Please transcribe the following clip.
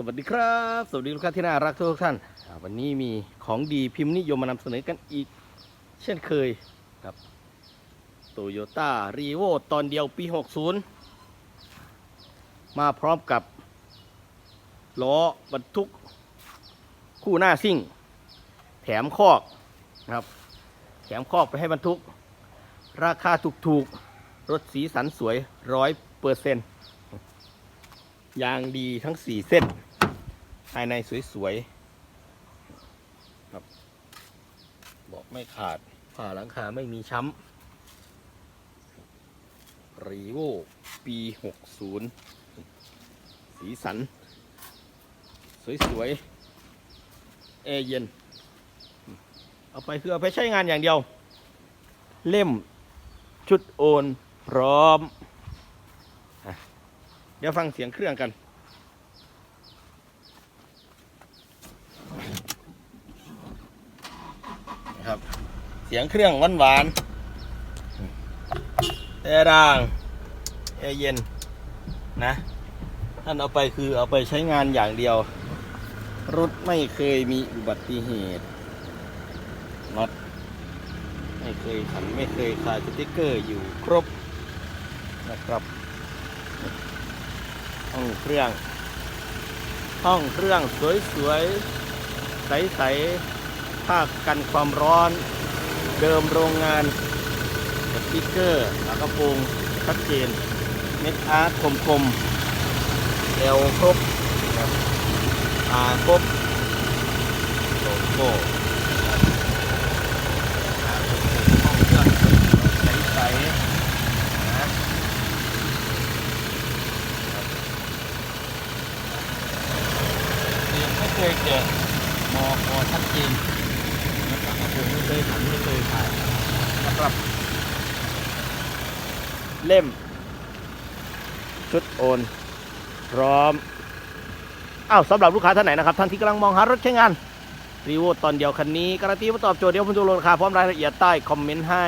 สวัสดีครับ สวัสดีลูกค้าที่น่ารักทุกท่าน วันนี้มีของดีพิมพ์นิยมมานำเสนอกันอีก เช่นเคยครับโตโยต้ารีโวตอนเดียวปี 60 มาพร้อมกับล้อบรรทุกคู่หน้าซิ่ง แถมคอกนะครับ แถมคอกไปให้บรรทุก ราคาถูกๆ รถสีสันสวยร้อยเปอร์เซ็นต์ยางดีทั้งสี่เส้น ภายในสวยๆครับบอกไม่ขาดผ่าหลังคาไม่มีช้ำรีโวปี 60 สีสัน สวยๆแอร์เย็น เอาไปคือเอาไปใช้งานอย่างเดียว เล่มชุดโอนพร้อม เดี๋ยวฟังเสียงเครื่องกัน นะครับ เสียงเครื่องหวานหวานๆแต่ด่างแอร์เย็นนะท่านเอาไปคือเอาไปใช้งานอย่างเดียว รถไม่เคยมีอุบัติเหตุน็อตไม่เคยขันไม่เคยคาสติ๊กเกอร์อยู่ครบนะครับห้องเครื่อง ห้องเครื่องสวยๆใสๆผ้ากันความร้อน เดิมโรงงานสติ๊กเกอร์ฝากระโปรงชัดเจนเม็ดอาร์ตคมๆเอวครบอาครบโลโก้ห้องเครื่องใสๆนะยังไม่เคยเจอมอคอชัดเจน ผมไม่เคยหันไม่เคยถ่ายนะครับ เล่ม ชุดโอน พร้อมอ้าวสำหรับลูกค้าท่านไหนนะครับ ท่านที่กำลังมองหารถใช้งานรีโวตอนเดียวคันนี้ การันตีว่าตอบโจทย์เดียวผมดูราคาพร้อมรายละเอียดใต้คอมเมนต์ให้